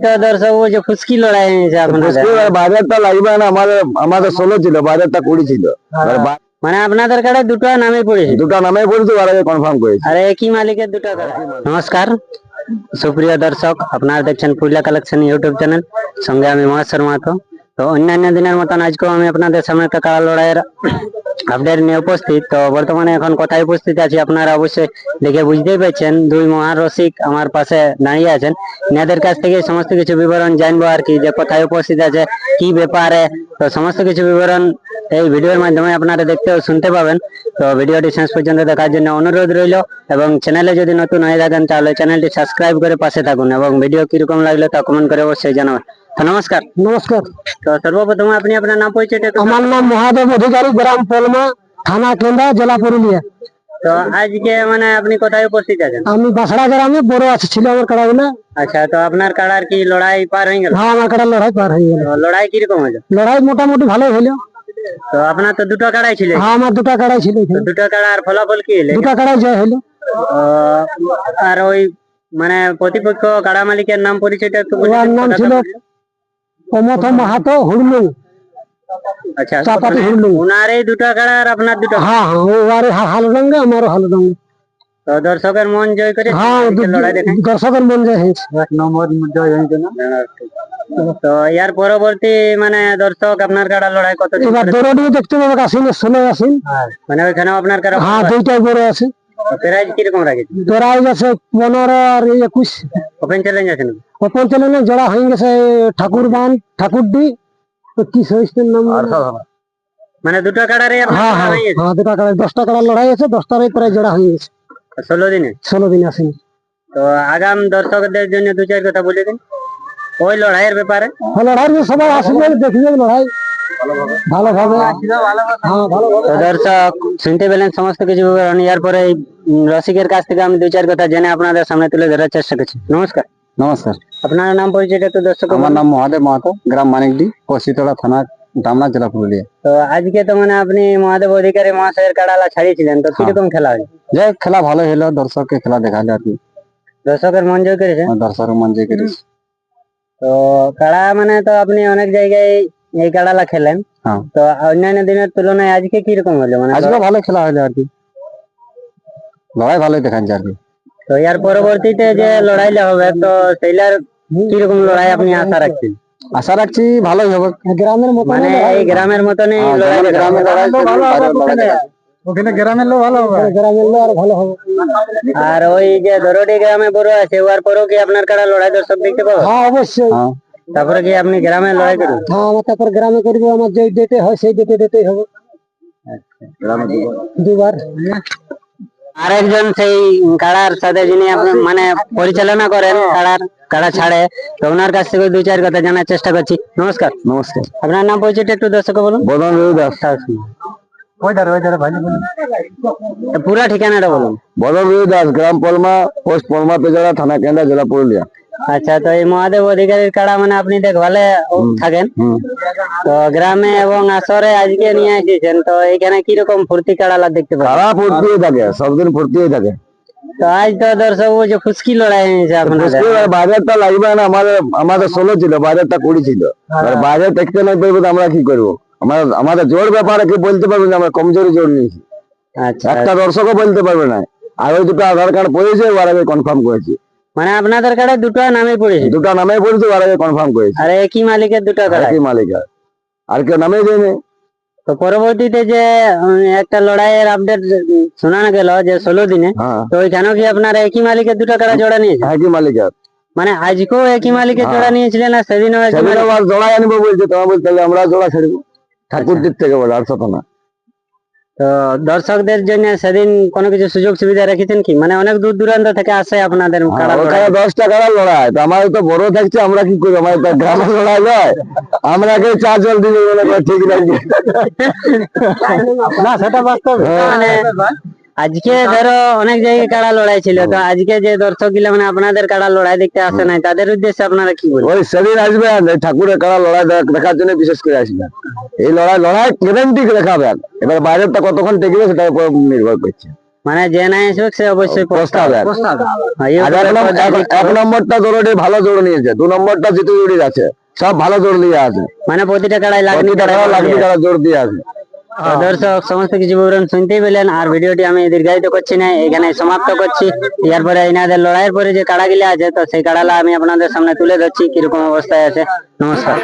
তো দর্শক ও যে ফুসকি লড়াই হয়েছে আপনাদের এবার বাজারটা লাগবে না আমাদের আমাদের ষোলো ছিল বাজারটা কুড়ি ছিল এবার বা- মানে আপনাদের কাড়ে দুটো নামে পড়েছে দুটো নামে পড়েছে ওরা কনফার্ম করেছে আর একই মালিকের দুটো কাড়া নমস্কার সুপ্রিয় দর্শক আপনারা দেখছেন পুরুলিয়া কালেকশন ইউটিউব চ্যানেল সঙ্গে আমি মহেশ্বর মাহাতো তো অন্যান্য দিনের মতন আজকেও আমি আপনাদের সামনে একটা কালা লড়াইয়ের আপডেট নিয়ে উপস্থিত। তো বর্তমানে এখন কোথায় উপস্থিত আছি আপনারা অবশ্যই দেখে বুঝতেই পারছেন। দুই মহান রসিক আমার পাশে দাঁড়িয়ে আছেন। এনাদের কাছ থেকে সমস্ত কিছু বিবরণ জানব আর কি, যে কোথায় উপস্থিত আছে, কি ব্যাপারে, তো সমস্ত কিছু বিবরণ এই ভিডিওর মাধ্যমে আপনারা দেখতে ও শুনতে পাবেন। তো ভিডিওটি শেষ পর্যন্ত দেখার জন্য অনুরোধ রইল এবং চ্যানেলে যদি নতুন হয়ে থাকেন তাহলে চ্যানেলটি সাবস্ক্রাইব করে পাশে থাকুন এবং ভিডিও কীরকম লাগল তা কমেন্ট করে অবশ্যই জানাবেন। তো নমস্কার। নমস্কার। তো সর্বপ্রথম আপনি আপনার নাম পরিচয়টা একটু আমার নাম মহাদেব অধিকারী গ্রাম পলমা থানা কেন্দ্রা জেলা পুরুলিয়া। তো আজকে মানে আপনি কোথায় উপস্থিত আছেন? আমি বাসড়া গ্রামে বড় আছে ছিল আমার কাড়াগুলো আচ্ছা তো আপনার কাড়ার কি লড়াই পার হয়ে গেল? হ্যাঁ আমার কাড়া লড়াই পার হয়ে গেল। তো লড়াই কীরকম হলো? লড়াই মোটামুটি ভালোই হলো। তো আপনার তো দুটো কাড়াই ছিল। হ্যাঁ আমার দুটা কাড়াই ছিল। দুটো কাড়ার ফলাফল কি হলো দুটা কাড়াই জয় হলো। আর ওই মানে প্রতিপক্ষ কাড়া মালিকের নাম পরিচয়টা একটু ওর নাম ছিল বলে মাহাতো হুড়লু আচ্ছা চাপাতি হুড়লু ওনার এই দুটো কাড়া আর আপনার দুটো হ্যাঁ হ্যাঁ ও আর হালো রঙে আমারও হালো রঙে। তো দর্শকের মন জয় করে হ্যাঁ দর্শকের মন জয় হয়েছে। এক নম্বর জয় হয়েছে না? তো ইয়ার পরবর্তী মানে দর্শক আপনার কাড়া লড়াই কত এবার দৌড়াডিও দেখতে পাবে আসিন ষোলো আসিন মানে ওইখানেও আপনার কাড়া হ্যাঁ দুইটাই বড় আছে। প্রাইজ কীরকম রাখেছে দৌড়াই গেছে পনেরো আর একুশ। ওপেন চ্যালেঞ্জ আছে? ওপেন চ্যানেলে জোড়া হয়ে গেছে ঠাকুর বান ঠাকুরডি কি সহিষ্ণুর নাম মানে দুটো কাড়ারে আপনার হ্যাঁ হ্যাঁ হ্যাঁ দুটা কাড়া দশটা কাড়া লড়াই আছে দশটারই প্রায় জোড়া হয়ে গেছে। ষোলো দিনে? ষোলো দিন আসেনি। তো আগাম দর্শকদের জন্য দু চার কথা বলে দিন। ওই লড়াইয়ের ব্যাপারে? হ্যাঁ, লড়াই সবাই আসবে দেখবে লড়াই। ভালোভাবে। হ্যাঁ ভালোভাবে। তো দর্শক শুনতে পেলেন সমস্ত কিছু বিবরণ ইয়ার পরে এই রসিকের কাছ থেকে আমি দু চার কথা জেনে আপনাদের সামনে তুলে ধরার চেষ্টা করছি। নমস্কার। নমস্কার। আপনার নাম পরিচয়টা দর্শক আমার নাম মহাদেব মাহাতো গ্রাম মানিকডি পশ্চিতলা থানা ডামনা জেলা পুরুলিয়া। তো আজকে তো মানে আপনি মহাদেব অধিকারী মহাশয়ের কাড়ালা ছাড়িয়েছিলেন তো কীরকম খেলা যাই খেলা ভালো হলো দর্শককে খেলা দেখালে আর কি। দর্শকের মন জয় করেছে? দর্শক মন যে করেছে। তো কাড়া মানে তো আপনি অনেক জায়গায় এই কাড়ালা খেলেন। হ্যাঁ। তো অন্যান্য দিনের তুলনায় আজকে কীরকম হলো? মানে আজকে ভালো খেলা হলো আর কি। লড়াই ভালোই দেখাচ্ছে আর কি। তো এর পরবর্তীতে যে লড়াইলে হবে তো সেইলার কীরকম লড়াই আপনি আশা রাখছেন? আশা রাখছি ভালোই হবে। গ্রামের মতো মানে এই গ্রামের মতনই হ্যাঁ, লড়াই গ্রামে- দেখাবে। গ্রামে লড়াই ওখানে গ্রামের লোক ভালো হবে? গ্রামের লোক আর ভালো হবে আর ওই যে দরডি গ্রামে বড় আছে ওর পরেও কি আপনার কাড়া লড়াই দর্শক দেখতে পাবো? হ্যাঁ অবশ্যই। হ্যাঁ। তারপরে কি আপনি গ্রামে লড়াই করবেন হ্যাঁ আমার তারপর গ্রামে করব আমার যে ডেটে হয় সেই ডেটে ডেটেই হবে। দুবার। আর একজন সেই কাড়ার সাথে যিনি আপনি- মানে পরিচালনা করেন কাড়ার কাড়া ছাড়ে তো ওনার কাছ থেকে দুই চার কথা জানার চেষ্টা করছি। নমস্কার। নমস্কার। আপনার নাম পরিচয়টা একটু দর্শক বলুন? বদন ভাই? পুরা ঠিকানাটা বলুন। দাস গ্রাম পলমা পোস্ট পলমা পেজড়া থানা কেন্দ্রা জেলা পুরুলিয়া। আচ্ছা তো এই মহাদেব অধিকারীর কাড়া মানে আপনি দেখভালে থাকেন? তো গ্রামে এবং আসরে আজকে নিয়ে এসেছেন তো এখানে কীরকম ফুর্তি কাড়ালা দেখতে পাবেন? সারা ফুর্তি থাকে সবদিন ফুর্তি থাকে। তো আজ তো দর্শক ও যে ফুসকি লড়াই হয়েছে আপনাদের। বাজারটা লাগবে না আমাদের আমাদের ষোলো ছিল বাজারটা কুড়ি ছিল। এবার বাজার দেখতে না পারব তো আমরা কি করব? আমাদের আমাদের জোর ব্যাপারে কি বলতে পারবে না আমরা কমজোরি জোর নিয়েছি। আচ্ছা। একটা দর্শকও বলতে পারবে না। আর ওই দুটো আধার কার্ড পড়েছে ওর আগে কনফার্ম করেছি। মানে আপনাদের কাড়ে দুটো নামে পড়েছে? দুটো নামে পড়েছে ওর আগে কনফার্ম করেছি। আর একই মালিকের দুটো কাড়া একই মালিকার। আর কেউ নামে দেয়নি। তো পরবর্তীতে যে একটা লড়াইয়ের আপডেট শোনানো গেল যে ষোলো দিনে হ্যাঁ। তো ওইখানেও কি আপনার একই মালিকের দুটো কাড়া জোড়া নিয়েছে একই মালিকার। মানে আজকেও একই মালিকের জোড়া নিয়েছিলেন আর সেদিনও জোড়াই আনব বলছে তোমার বলতে আমরা জোড়া ছাড়বো ঠাকুর দিক থেকে বলে আর সাথে না। তো দর্শকদের জন্য সেদিন কোনো কিছু সুযোগ সুবিধা রেখেছেন কি? মানে অনেক দূর দূরান্ত থেকে আসে আপনাদের কাড়া লড়াই। ওখানে দশ টাকার লড়াই? তো আমার তো বড় থাকছে আমরা কি করি আমার তো গ্রামের লড়াই নয়। আমরা কে চা জল দিবে বলে ঠিক না সেটা বাস্তব। মানে আজকে ধরো অনেক জায়গায় কাড়া লড়াই ছিল তো আজকে যে দর্শকগুলা মানে আপনাদের কাড়া লড়াই দেখতে আসে নাই তাদের উদ্দেশ্যে আপনারা কি বলবেন? ওই সেদিন আসবে ঠাকুরের কারা লড়াই দেখার জন্য বিশেষ করে আসবে। এই লড়াই লড়াই গ্যারান্টি দেখাবে? এবার বাইরেরটা কতক্ষণ টেকবে সেটার উপর নির্ভর করছে। মানে যে নাই আসবে সে অবশ্যই প্রস্তাব এক। নম্বরটা জোরটি ভালো জোর নিয়েছে। দু নম্বরটা জিতু জোড়ি আছে। সব ভালো জোর দিয়ে আছে। মানে প্রতিটা কাড়াই লাগনি খেলা লাগনি তারা জোর দিয়ে আছে। দর্শক সমস্ত কিছু বিবরণ শুনতেই পেলেন আর ভিডিওটি আমি দীর্ঘায়িত করছি না এখানে সমাপ্ত করছি। এরপরে এনাদের লড়াইয়ের পরে যে কাড়াগুলি আছে তো সেই কাড়ালা আমি আপনাদের সামনে তুলে ধরছি কীরকম অবস্থায় আছে। নমস্কার।